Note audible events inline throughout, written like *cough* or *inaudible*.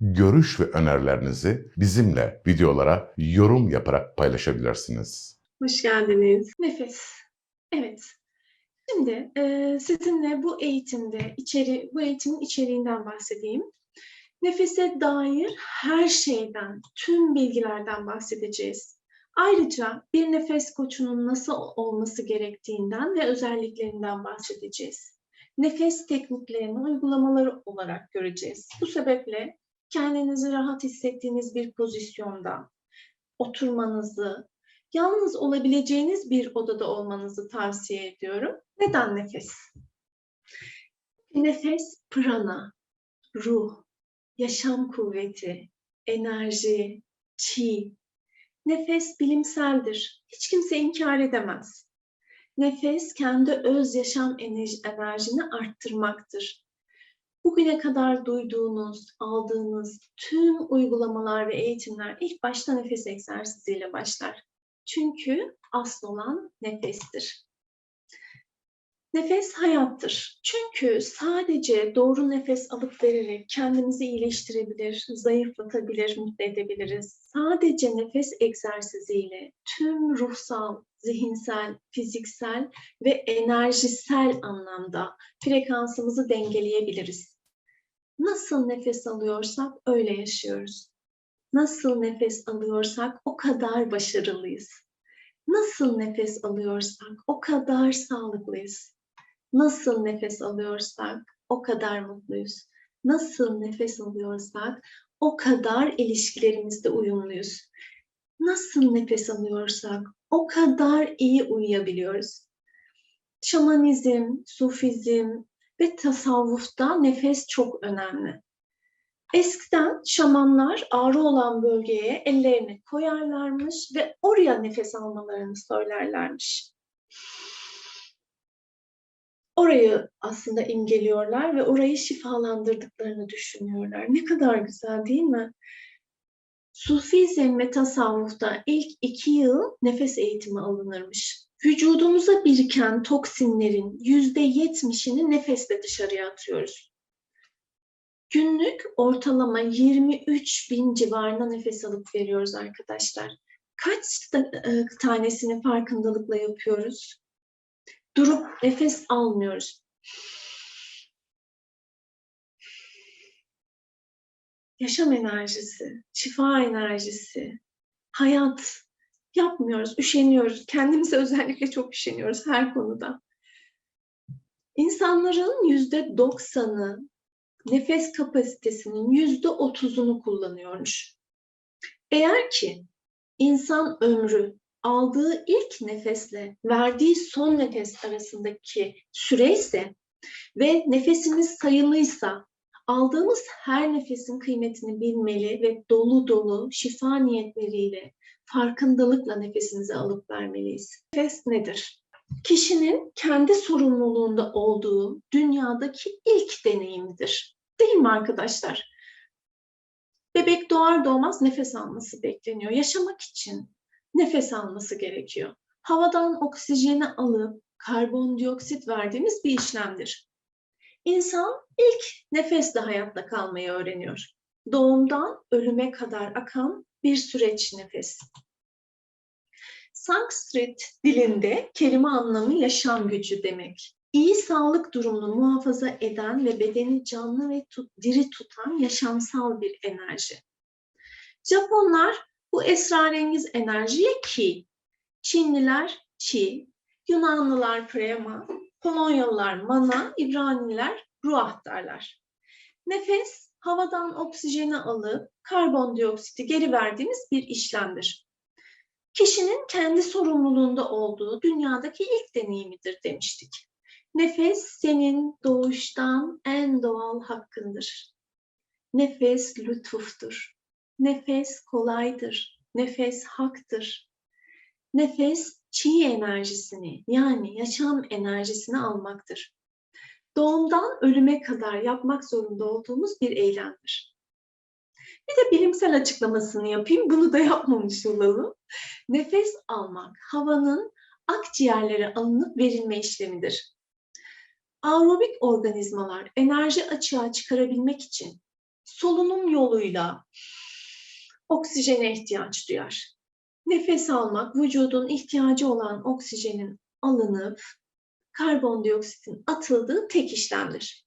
görüş ve önerilerinizi bizimle videolara yorum yaparak paylaşabilirsiniz. Hoş geldiniz. Nefes. Evet. Şimdi e, sizinle bu eğitimde içeri bu eğitimin içeriğinden bahsedeyim. Nefese dair her şeyden, tüm bilgilerden bahsedeceğiz. Ayrıca bir nefes koçunun nasıl olması gerektiğinden ve özelliklerinden bahsedeceğiz. Nefes tekniklerini uygulamaları olarak göreceğiz. Bu sebeple kendinizi rahat hissettiğiniz bir pozisyonda oturmanızı, yalnız olabileceğiniz bir odada olmanızı tavsiye ediyorum. Neden nefes? Nefes prana, ruh, yaşam kuvveti, enerji, chi. Nefes bilimseldir. Hiç kimse inkar edemez. Nefes kendi öz yaşam enerji- enerjini arttırmaktır. Bugüne kadar duyduğunuz, aldığınız tüm uygulamalar ve eğitimler ilk başta nefes egzersiziyle başlar. Çünkü asıl olan nefestir. Nefes hayattır. Çünkü sadece doğru nefes alıp vererek kendimizi iyileştirebilir, zayıflatabilir, mutlu edebiliriz. Sadece nefes egzersiziyle tüm ruhsal, zihinsel, fiziksel ve enerjisel anlamda frekansımızı dengeleyebiliriz. Nasıl nefes alıyorsak öyle yaşıyoruz. Nasıl nefes alıyorsak o kadar başarılıyız. Nasıl nefes alıyorsak o kadar sağlıklıyız. Nasıl nefes alıyorsak o kadar mutluyuz. Nasıl nefes alıyorsak o kadar ilişkilerimizde uyumluyuz. Nasıl nefes alıyorsak o kadar iyi uyuyabiliyoruz. Şamanizm, sufizm ve tasavvufta nefes çok önemli. Eskiden şamanlar ağrı olan bölgeye ellerini koyarlarmış ve oraya nefes almalarını söylerlermiş. Orayı aslında imgeliyorlar ve orayı şifalandırdıklarını düşünüyorlar. Ne kadar güzel değil mi? Sufizm ve tasavvufta ilk iki yıl nefes eğitimi alınırmış. Vücudumuza biriken toksinlerin yüzde yetmişini nefesle dışarıya atıyoruz. Günlük ortalama 23 bin civarında nefes alıp veriyoruz arkadaşlar. Kaç e, tanesini farkındalıkla yapıyoruz? Durup nefes almıyoruz. Yaşam enerjisi, şifa enerjisi, hayat yapmıyoruz, üşeniyoruz. Kendimize *laughs* özellikle çok üşeniyoruz her konuda. İnsanların yüzde doksanı nefes kapasitesinin yüzde otuzunu kullanıyormuş. Eğer ki insan ömrü aldığı ilk nefesle verdiği son nefes arasındaki süre ise ve nefesimiz sayılıysa aldığımız her nefesin kıymetini bilmeli ve dolu dolu şifa niyetleriyle farkındalıkla nefesimizi alıp vermeliyiz. Nefes nedir? Kişinin kendi sorumluluğunda olduğu dünyadaki ilk deneyimidir. Değil mi arkadaşlar? Bebek doğar doğmaz nefes alması bekleniyor. Yaşamak için nefes alması gerekiyor. Havadan oksijeni alıp karbondioksit verdiğimiz bir işlemdir. İnsan ilk nefesle hayatta kalmayı öğreniyor. Doğumdan ölüme kadar akan bir süreç nefes. Sanskrit dilinde kelime anlamı yaşam gücü demek. İyi sağlık durumunu muhafaza eden ve bedeni canlı ve tut, diri tutan yaşamsal bir enerji. Japonlar bu esrarengiz enerjiye ki, Çinliler çi, Yunanlılar prema, Polonyalılar mana, İbraniler ruah derler. Nefes havadan oksijeni alıp karbondioksiti geri verdiğimiz bir işlemdir. kişinin kendi sorumluluğunda olduğu dünyadaki ilk deneyimidir demiştik. Nefes senin doğuştan en doğal hakkındır. Nefes lütuftur. Nefes kolaydır. Nefes haktır. Nefes çi enerjisini yani yaşam enerjisini almaktır. Doğumdan ölüme kadar yapmak zorunda olduğumuz bir eylemdir. Bir de bilimsel açıklamasını yapayım. Bunu da yapmamış olalım. Nefes almak havanın akciğerlere alınıp verilme işlemidir. Aerobik organizmalar enerji açığa çıkarabilmek için solunum yoluyla oksijene ihtiyaç duyar. Nefes almak vücudun ihtiyacı olan oksijenin alınıp karbondioksitin atıldığı tek işlemdir.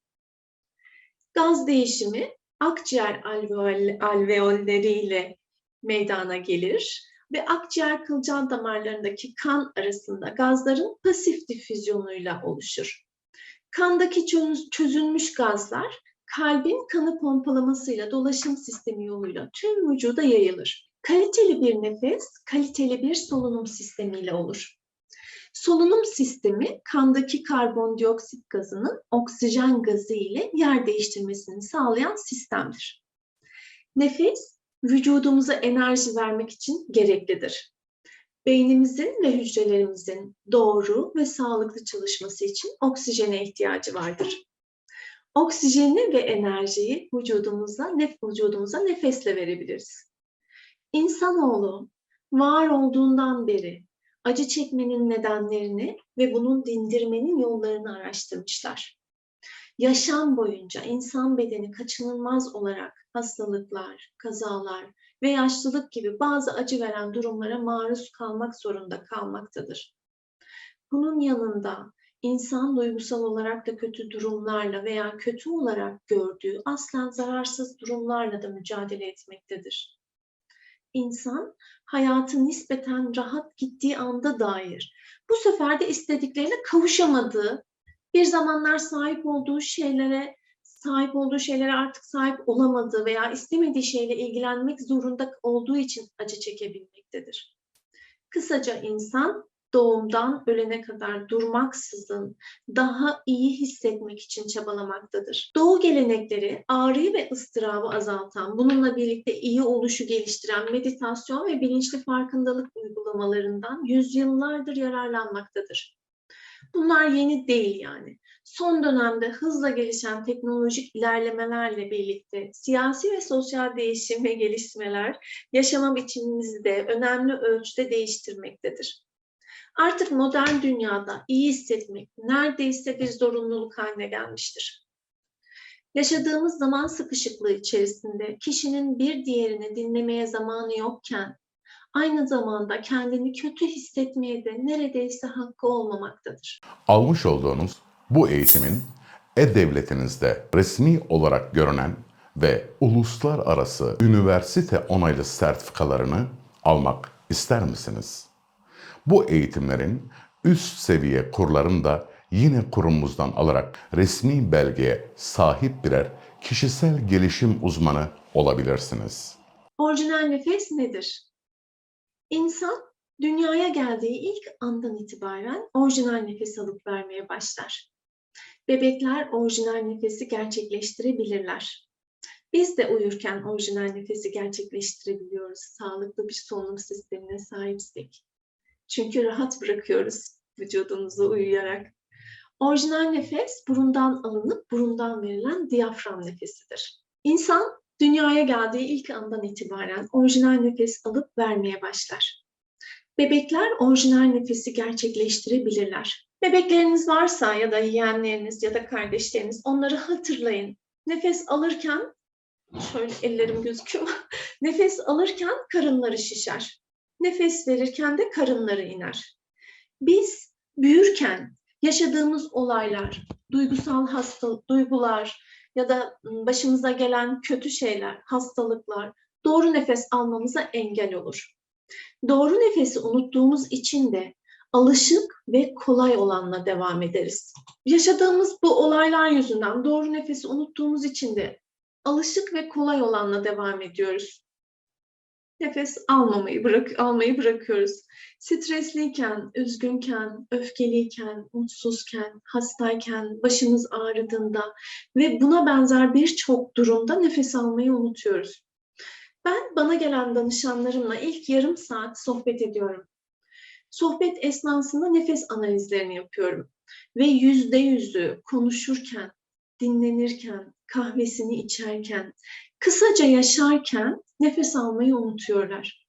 Gaz değişimi akciğer alveol, alveolleriyle meydana gelir ve akciğer kılcal damarlarındaki kan arasında gazların pasif difüzyonuyla oluşur. Kandaki çöz- çözülmüş gazlar kalbin kanı pompalamasıyla dolaşım sistemi yoluyla tüm vücuda yayılır. Kaliteli bir nefes, kaliteli bir solunum sistemiyle olur. Solunum sistemi kandaki karbondioksit gazının oksijen gazı ile yer değiştirmesini sağlayan sistemdir. Nefes vücudumuza enerji vermek için gereklidir. Beynimizin ve hücrelerimizin doğru ve sağlıklı çalışması için oksijene ihtiyacı vardır. Oksijeni ve enerjiyi vücudumuza, nef vücudumuza nefesle verebiliriz. İnsanoğlu var olduğundan beri acı çekmenin nedenlerini ve bunun dindirmenin yollarını araştırmışlar. Yaşam boyunca insan bedeni kaçınılmaz olarak hastalıklar, kazalar ve yaşlılık gibi bazı acı veren durumlara maruz kalmak zorunda kalmaktadır. Bunun yanında insan duygusal olarak da kötü durumlarla veya kötü olarak gördüğü aslen zararsız durumlarla da mücadele etmektedir. İnsan hayatı nispeten rahat gittiği anda dair bu sefer de istediklerine kavuşamadığı, bir zamanlar sahip olduğu şeylere sahip olduğu şeylere artık sahip olamadığı veya istemediği şeyle ilgilenmek zorunda olduğu için acı çekebilmektedir. Kısaca insan doğumdan ölene kadar durmaksızın daha iyi hissetmek için çabalamaktadır. Doğu gelenekleri ağrıyı ve ıstırabı azaltan, bununla birlikte iyi oluşu geliştiren meditasyon ve bilinçli farkındalık uygulamalarından yüzyıllardır yararlanmaktadır. Bunlar yeni değil yani. Son dönemde hızla gelişen teknolojik ilerlemelerle birlikte siyasi ve sosyal değişim ve gelişmeler yaşama biçimimizi de önemli ölçüde değiştirmektedir. Artık modern dünyada iyi hissetmek neredeyse bir zorunluluk haline gelmiştir. Yaşadığımız zaman sıkışıklığı içerisinde kişinin bir diğerini dinlemeye zamanı yokken aynı zamanda kendini kötü hissetmeye de neredeyse hakkı olmamaktadır. Almış olduğunuz bu eğitimin e-devletinizde resmi olarak görünen ve uluslararası üniversite onaylı sertifikalarını almak ister misiniz? Bu eğitimlerin üst seviye kurlarını da yine kurumumuzdan alarak resmi belgeye sahip birer kişisel gelişim uzmanı olabilirsiniz. Orijinal nefes nedir? İnsan dünyaya geldiği ilk andan itibaren orijinal nefes alıp vermeye başlar. Bebekler orijinal nefesi gerçekleştirebilirler. Biz de uyurken orijinal nefesi gerçekleştirebiliyoruz sağlıklı bir solunum sistemine sahipsek. Çünkü rahat bırakıyoruz vücudumuzu uyuyarak. Orijinal nefes burundan alınıp burundan verilen diyafram nefesidir. İnsan dünyaya geldiği ilk andan itibaren orijinal nefes alıp vermeye başlar. Bebekler orijinal nefesi gerçekleştirebilirler. Bebekleriniz varsa ya da yeğenleriniz ya da kardeşleriniz onları hatırlayın. Nefes alırken, şöyle ellerim gözüküyor, *laughs* nefes alırken karınları şişer. Nefes verirken de karınları iner. Biz büyürken yaşadığımız olaylar, duygusal hasta, duygular ya da başımıza gelen kötü şeyler, hastalıklar doğru nefes almamıza engel olur. Doğru nefesi unuttuğumuz için de alışık ve kolay olanla devam ederiz. Yaşadığımız bu olaylar yüzünden doğru nefesi unuttuğumuz için de alışık ve kolay olanla devam ediyoruz. Nefes almamayı bırak almayı bırakıyoruz. Stresliyken, üzgünken, öfkeliyken, mutsuzken, hastayken, başımız ağrıdığında ve buna benzer birçok durumda nefes almayı unutuyoruz. Ben bana gelen danışanlarımla ilk yarım saat sohbet ediyorum. Sohbet esnasında nefes analizlerini yapıyorum ve yüzde yüzü konuşurken, dinlenirken, kahvesini içerken, kısaca yaşarken nefes almayı unutuyorlar.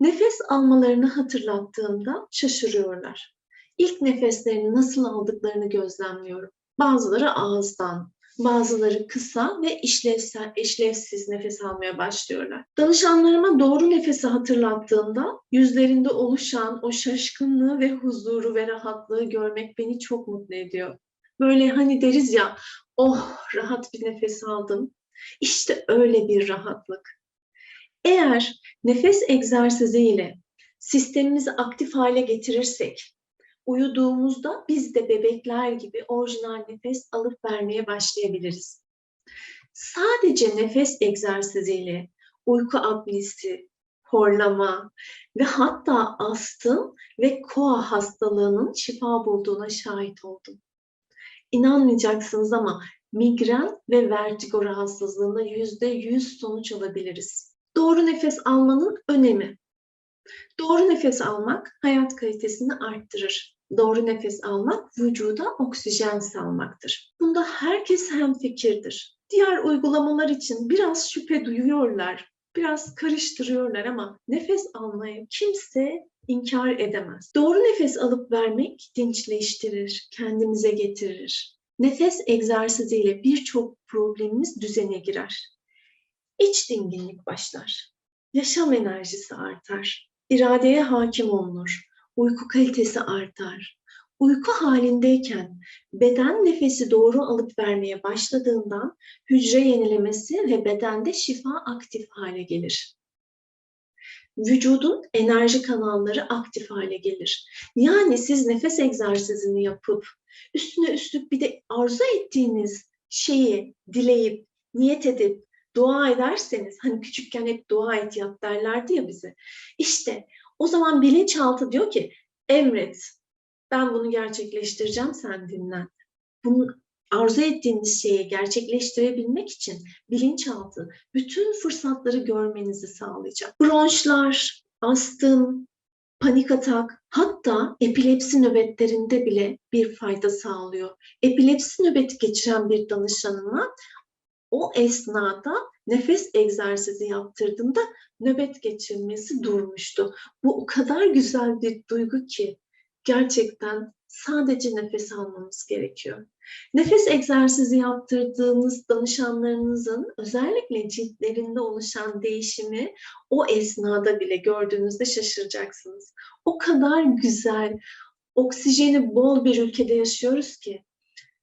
Nefes almalarını hatırlattığımda şaşırıyorlar. İlk nefeslerini nasıl aldıklarını gözlemliyorum. Bazıları ağızdan, bazıları kısa ve işlevsel, işlevsiz nefes almaya başlıyorlar. Danışanlarıma doğru nefesi hatırlattığımda yüzlerinde oluşan o şaşkınlığı ve huzuru ve rahatlığı görmek beni çok mutlu ediyor. Böyle hani deriz ya, oh rahat bir nefes aldım. İşte öyle bir rahatlık. Eğer nefes egzersiziyle sistemimizi aktif hale getirirsek, uyuduğumuzda biz de bebekler gibi orijinal nefes alıp vermeye başlayabiliriz. Sadece nefes egzersiziyle uyku apnesi, horlama ve hatta astım ve koa hastalığının şifa bulduğuna şahit oldum. İnanmayacaksınız ama migren ve vertigo rahatsızlığında yüzde yüz sonuç alabiliriz. Doğru nefes almanın önemi. Doğru nefes almak hayat kalitesini arttırır. Doğru nefes almak vücuda oksijen salmaktır. Bunda herkes hemfikirdir. Diğer uygulamalar için biraz şüphe duyuyorlar, biraz karıştırıyorlar ama nefes almayı kimse inkar edemez. Doğru nefes alıp vermek dinçleştirir, kendimize getirir. Nefes egzersiziyle birçok problemimiz düzene girer. İç dinginlik başlar. Yaşam enerjisi artar. İradeye hakim olunur. Uyku kalitesi artar. Uyku halindeyken beden nefesi doğru alıp vermeye başladığından hücre yenilemesi ve bedende şifa aktif hale gelir. Vücudun enerji kanalları aktif hale gelir. Yani siz nefes egzersizini yapıp üstüne üstlük bir de arzu ettiğiniz şeyi dileyip, niyet edip, dua ederseniz, hani küçükken hep dua et yap derlerdi ya bize. İşte o zaman bilinçaltı diyor ki emret, ben bunu gerçekleştireceğim sen dinlen. Bunu arzu ettiğiniz şeyi gerçekleştirebilmek için bilinçaltı bütün fırsatları görmenizi sağlayacak. Bronşlar, astım, panik atak, hatta epilepsi nöbetlerinde bile bir fayda sağlıyor. Epilepsi nöbeti geçiren bir danışanıma o esnada nefes egzersizi yaptırdığımda nöbet geçirmesi durmuştu. Bu o kadar güzel bir duygu ki gerçekten sadece nefes almamız gerekiyor. Nefes egzersizi yaptırdığınız danışanlarınızın özellikle ciltlerinde oluşan değişimi o esnada bile gördüğünüzde şaşıracaksınız. O kadar güzel, oksijeni bol bir ülkede yaşıyoruz ki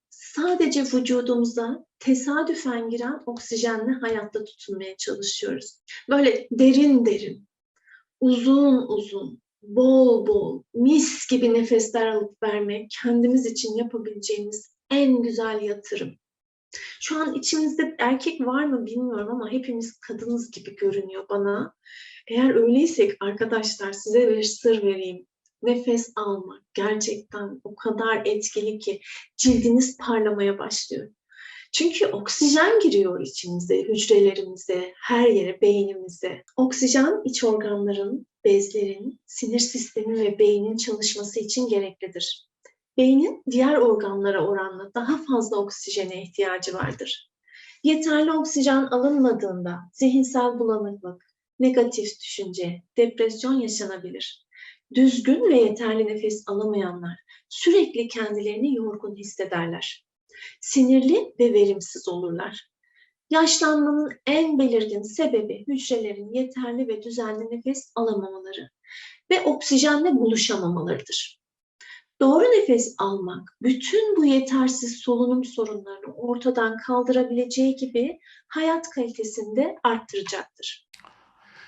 sadece vücudumuza tesadüfen giren oksijenle hayatta tutunmaya çalışıyoruz. Böyle derin derin, uzun uzun, bol bol, mis gibi nefesler alıp vermek kendimiz için yapabileceğimiz en güzel yatırım. Şu an içimizde erkek var mı bilmiyorum ama hepimiz kadınız gibi görünüyor bana. Eğer öyleysek arkadaşlar size bir sır vereyim. Nefes almak gerçekten o kadar etkili ki cildiniz parlamaya başlıyor. Çünkü oksijen giriyor içimize, hücrelerimize, her yere, beynimize. Oksijen iç organların, bezlerin, sinir sistemi ve beynin çalışması için gereklidir. Beynin diğer organlara oranla daha fazla oksijene ihtiyacı vardır. Yeterli oksijen alınmadığında zihinsel bulanıklık, negatif düşünce, depresyon yaşanabilir. Düzgün ve yeterli nefes alamayanlar sürekli kendilerini yorgun hissederler. Sinirli ve verimsiz olurlar. Yaşlanmanın en belirgin sebebi hücrelerin yeterli ve düzenli nefes alamamaları ve oksijenle buluşamamalarıdır. Doğru nefes almak bütün bu yetersiz solunum sorunlarını ortadan kaldırabileceği gibi hayat kalitesini de arttıracaktır.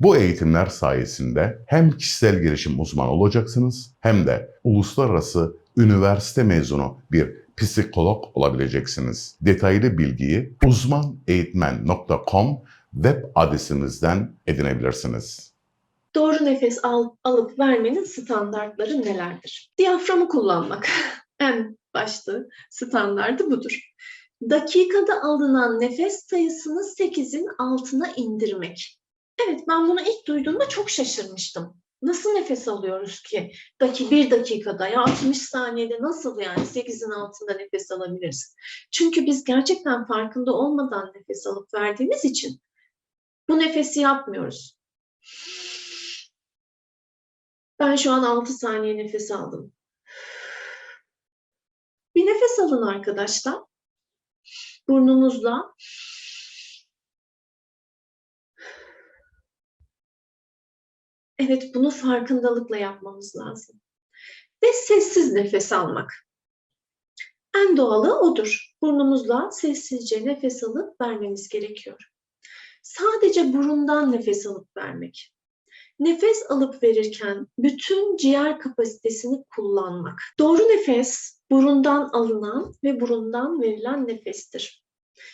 Bu eğitimler sayesinde hem kişisel gelişim uzmanı olacaksınız hem de uluslararası üniversite mezunu bir psikolog olabileceksiniz. Detaylı bilgiyi uzmaneğitmen.com web adresimizden edinebilirsiniz. Doğru nefes al, alıp vermenin standartları nelerdir? Diyaframı kullanmak *laughs* en başta standardı budur. Dakikada alınan nefes sayısını 8'in altına indirmek. Evet ben bunu ilk duyduğumda çok şaşırmıştım. Nasıl nefes alıyoruz ki? Daki bir dakikada ya 60 saniyede nasıl yani 8'in altında nefes alabiliriz? Çünkü biz gerçekten farkında olmadan nefes alıp verdiğimiz için bu nefesi yapmıyoruz. Ben şu an 6 saniye nefes aldım. Bir nefes alın arkadaşlar. Burnumuzla. Evet, bunu farkındalıkla yapmamız lazım. Ve sessiz nefes almak. En doğalı odur. Burnumuzla sessizce nefes alıp vermemiz gerekiyor. Sadece burundan nefes alıp vermek. Nefes alıp verirken bütün ciğer kapasitesini kullanmak. Doğru nefes burundan alınan ve burundan verilen nefestir.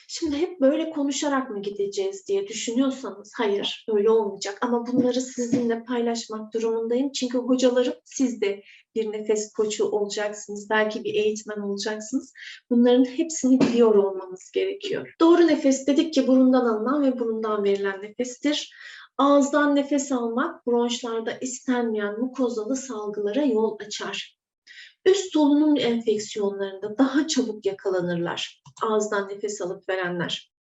Şimdi hep böyle konuşarak mı gideceğiz diye düşünüyorsanız hayır öyle olmayacak ama bunları sizinle paylaşmak durumundayım. Çünkü hocalarım siz de bir nefes koçu olacaksınız, belki bir eğitmen olacaksınız. Bunların hepsini biliyor olmanız gerekiyor. Doğru nefes dedik ki burundan alınan ve burundan verilen nefestir. Ağızdan nefes almak bronşlarda istenmeyen mukozalı salgılara yol açar. Üst solunum enfeksiyonlarında daha çabuk yakalanırlar ağızdan nefes alıp verenler.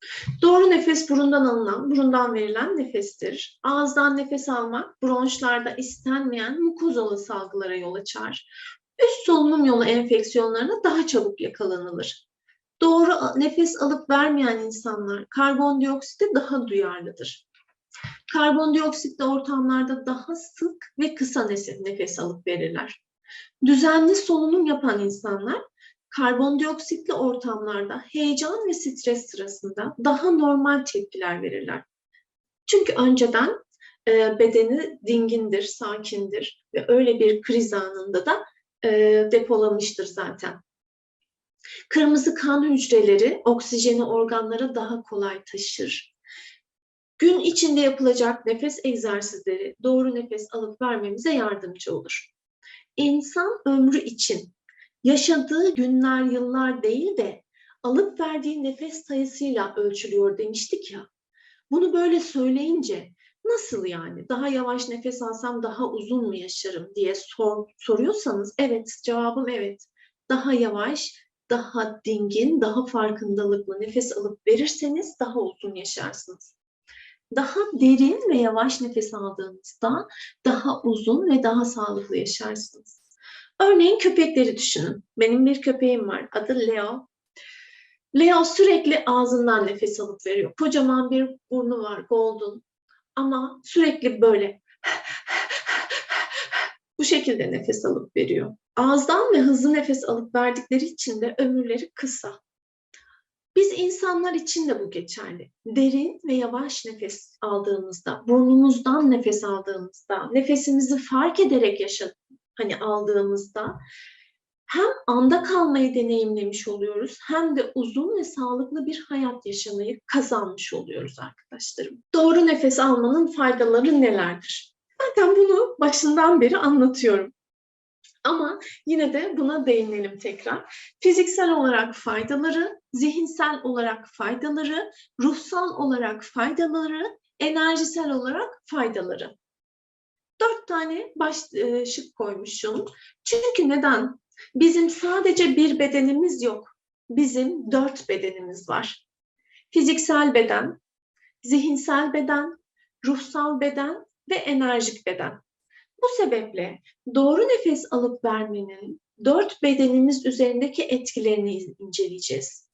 Doğru nefes burundan alınan, burundan verilen nefestir. Ağızdan nefes almak bronşlarda istenmeyen mukozalı salgılara yol açar. Üst solunum yolu enfeksiyonlarına daha çabuk yakalanılır. Doğru nefes alıp vermeyen insanlar karbondioksite daha duyarlıdır. Karbondioksitli ortamlarda daha sık ve kısa nefes alıp verirler. Düzenli solunum yapan insanlar karbondioksitli ortamlarda heyecan ve stres sırasında daha normal tepkiler verirler. Çünkü önceden e, bedeni dingindir, sakindir ve öyle bir kriz anında da e, depolamıştır zaten. Kırmızı kan hücreleri oksijeni organlara daha kolay taşır. Gün içinde yapılacak nefes egzersizleri doğru nefes alıp vermemize yardımcı olur. İnsan ömrü için yaşadığı günler, yıllar değil de alıp verdiği nefes sayısıyla ölçülüyor demiştik ya. Bunu böyle söyleyince nasıl yani daha yavaş nefes alsam daha uzun mu yaşarım diye sor, soruyorsanız evet cevabım evet. Daha yavaş, daha dingin, daha farkındalıklı nefes alıp verirseniz daha uzun yaşarsınız. Daha derin ve yavaş nefes aldığınızda daha uzun ve daha sağlıklı yaşarsınız. Örneğin köpekleri düşünün. Benim bir köpeğim var. Adı Leo. Leo sürekli ağzından nefes alıp veriyor. Kocaman bir burnu var, golden. Ama sürekli böyle *laughs* bu şekilde nefes alıp veriyor. Ağızdan ve hızlı nefes alıp verdikleri için de ömürleri kısa. Biz insanlar için de bu geçerli. Derin ve yavaş nefes aldığımızda, burnumuzdan nefes aldığımızda, nefesimizi fark ederek yaşa hani aldığımızda hem anda kalmayı deneyimlemiş oluyoruz hem de uzun ve sağlıklı bir hayat yaşamayı kazanmış oluyoruz arkadaşlarım. Doğru nefes almanın faydaları nelerdir? Zaten bunu başından beri anlatıyorum. Ama yine de buna değinelim tekrar. Fiziksel olarak faydaları, zihinsel olarak faydaları, ruhsal olarak faydaları, enerjisel olarak faydaları. Dört tane baş e, şık koymuşum. Çünkü neden? Bizim sadece bir bedenimiz yok. Bizim dört bedenimiz var. Fiziksel beden, zihinsel beden, ruhsal beden ve enerjik beden. Bu sebeple doğru nefes alıp vermenin dört bedenimiz üzerindeki etkilerini inceleyeceğiz.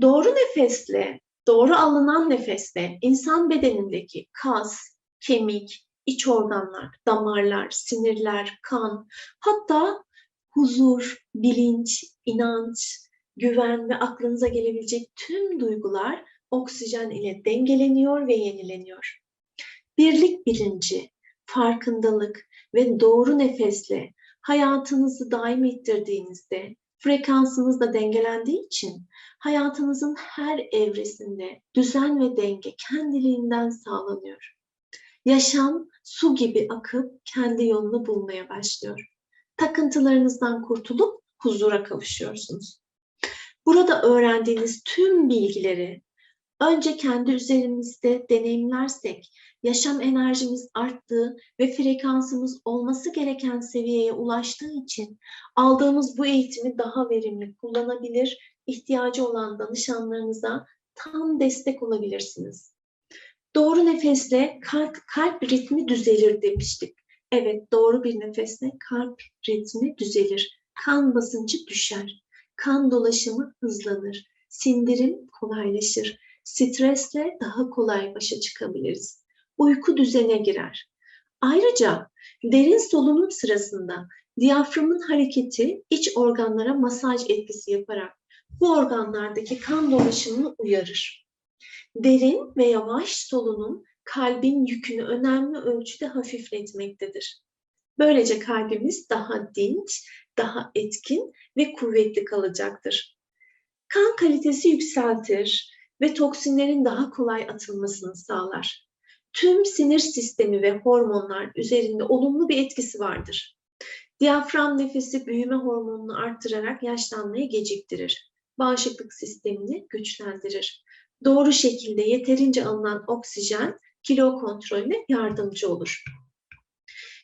Doğru nefesle, doğru alınan nefesle insan bedenindeki kas, kemik, iç organlar, damarlar, sinirler, kan, hatta huzur, bilinç, inanç, güven ve aklınıza gelebilecek tüm duygular oksijen ile dengeleniyor ve yenileniyor. Birlik bilinci, farkındalık ve doğru nefesle hayatınızı daim ettirdiğinizde frekansınız da dengelendiği için hayatınızın her evresinde düzen ve denge kendiliğinden sağlanıyor. Yaşam su gibi akıp kendi yolunu bulmaya başlıyor. Takıntılarınızdan kurtulup huzura kavuşuyorsunuz. Burada öğrendiğiniz tüm bilgileri önce kendi üzerimizde deneyimlersek yaşam enerjimiz arttığı ve frekansımız olması gereken seviyeye ulaştığı için aldığımız bu eğitimi daha verimli kullanabilir, ihtiyacı olan danışanlarınıza tam destek olabilirsiniz. Doğru nefesle kalp, kalp ritmi düzelir demiştik. Evet, doğru bir nefesle kalp ritmi düzelir. Kan basıncı düşer. Kan dolaşımı hızlanır. Sindirim kolaylaşır. Stresle daha kolay başa çıkabiliriz. Uyku düzene girer. Ayrıca derin solunum sırasında diyaframın hareketi iç organlara masaj etkisi yaparak bu organlardaki kan dolaşımını uyarır. Derin ve yavaş solunum kalbin yükünü önemli ölçüde hafifletmektedir. Böylece kalbimiz daha dinç, daha etkin ve kuvvetli kalacaktır. Kan kalitesi yükseltir ve toksinlerin daha kolay atılmasını sağlar. Tüm sinir sistemi ve hormonlar üzerinde olumlu bir etkisi vardır. Diyafram nefesi büyüme hormonunu arttırarak yaşlanmayı geciktirir. Bağışıklık sistemini güçlendirir. Doğru şekilde yeterince alınan oksijen kilo kontrolüne yardımcı olur.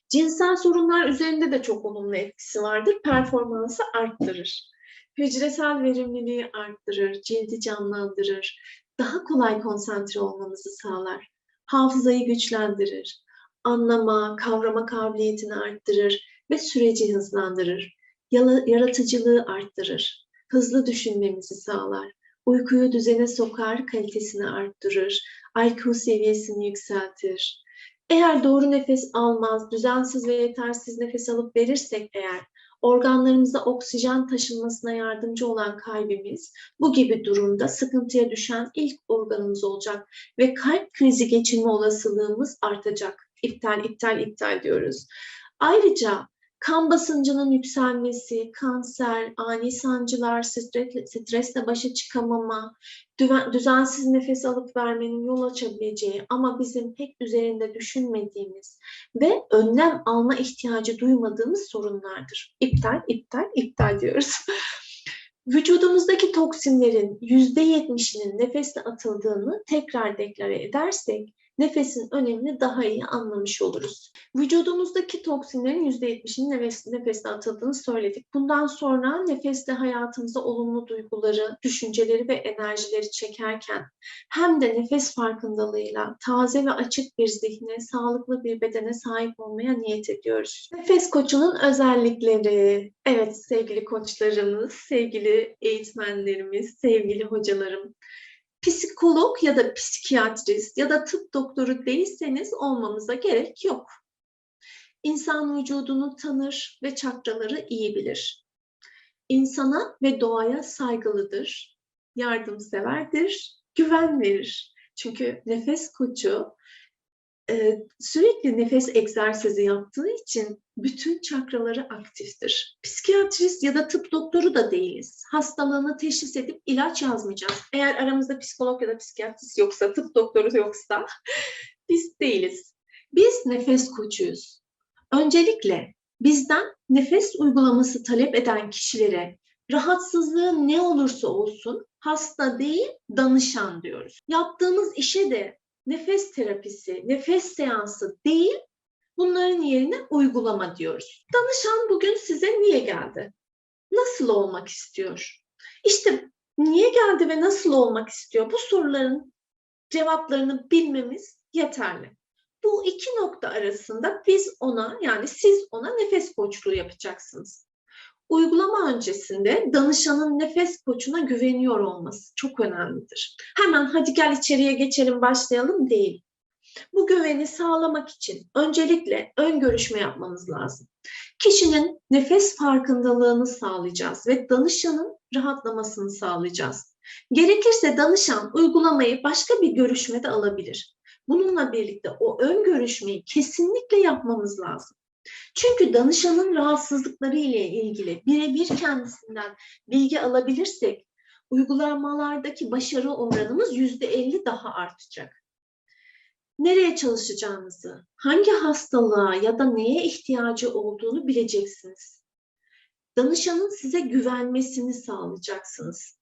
Cinsel sorunlar üzerinde de çok olumlu etkisi vardır. Performansı arttırır. Hücresel verimliliği arttırır, cildi canlandırır, daha kolay konsantre olmamızı sağlar. Hafızayı güçlendirir, anlama, kavrama kabiliyetini arttırır ve süreci hızlandırır. Yaratıcılığı arttırır, hızlı düşünmemizi sağlar. Uykuyu düzene sokar, kalitesini arttırır, IQ seviyesini yükseltir. Eğer doğru nefes almaz, düzensiz ve yetersiz nefes alıp verirsek eğer, organlarımıza oksijen taşınmasına yardımcı olan kalbimiz bu gibi durumda sıkıntıya düşen ilk organımız olacak ve kalp krizi geçirme olasılığımız artacak. İptal, iptal, iptal diyoruz. Ayrıca kan basıncının yükselmesi, kanser, ani sancılar, stres, stresle başa çıkamama, düzensiz nefes alıp vermenin yol açabileceği ama bizim pek üzerinde düşünmediğimiz ve önlem alma ihtiyacı duymadığımız sorunlardır. İptal, iptal, iptal diyoruz. *laughs* Vücudumuzdaki toksinlerin %70'inin nefesle atıldığını tekrar deklare edersek nefesin önemini daha iyi anlamış oluruz. Vücudumuzdaki toksinlerin %70'inin nefes, nefesle atıldığını söyledik. Bundan sonra nefesle hayatımıza olumlu duyguları, düşünceleri ve enerjileri çekerken hem de nefes farkındalığıyla taze ve açık bir zihne, sağlıklı bir bedene sahip olmaya niyet ediyoruz. Nefes koçunun özellikleri. Evet sevgili koçlarımız, sevgili eğitmenlerimiz, sevgili hocalarım psikolog ya da psikiyatrist ya da tıp doktoru değilseniz olmanıza gerek yok. İnsan vücudunu tanır ve çakraları iyi bilir. İnsana ve doğaya saygılıdır, yardımseverdir, güven verir. Çünkü nefes koçu e, sürekli nefes egzersizi yaptığı için bütün çakraları aktiftir. Psikiyatrist ya da tıp doktoru da değiliz. Hastalığını teşhis edip ilaç yazmayacağız. Eğer aramızda psikolog ya da psikiyatrist yoksa, tıp doktoru yoksa *laughs* biz değiliz. Biz nefes koçuyuz. Öncelikle bizden nefes uygulaması talep eden kişilere rahatsızlığı ne olursa olsun hasta değil danışan diyoruz. Yaptığımız işe de nefes terapisi, nefes seansı değil, bunların yerine uygulama diyoruz. Danışan bugün size niye geldi? Nasıl olmak istiyor? İşte niye geldi ve nasıl olmak istiyor? Bu soruların cevaplarını bilmemiz yeterli. Bu iki nokta arasında biz ona yani siz ona nefes koçluğu yapacaksınız. Uygulama öncesinde danışanın nefes koçuna güveniyor olması çok önemlidir. Hemen hadi gel içeriye geçelim başlayalım değil. Bu güveni sağlamak için öncelikle ön görüşme yapmanız lazım. Kişinin nefes farkındalığını sağlayacağız ve danışanın rahatlamasını sağlayacağız. Gerekirse danışan uygulamayı başka bir görüşmede alabilir. Bununla birlikte o ön görüşmeyi kesinlikle yapmamız lazım. Çünkü danışanın rahatsızlıkları ile ilgili birebir kendisinden bilgi alabilirsek uygulamalardaki başarı oranımız yüzde elli daha artacak. Nereye çalışacağınızı, hangi hastalığa ya da neye ihtiyacı olduğunu bileceksiniz. Danışanın size güvenmesini sağlayacaksınız.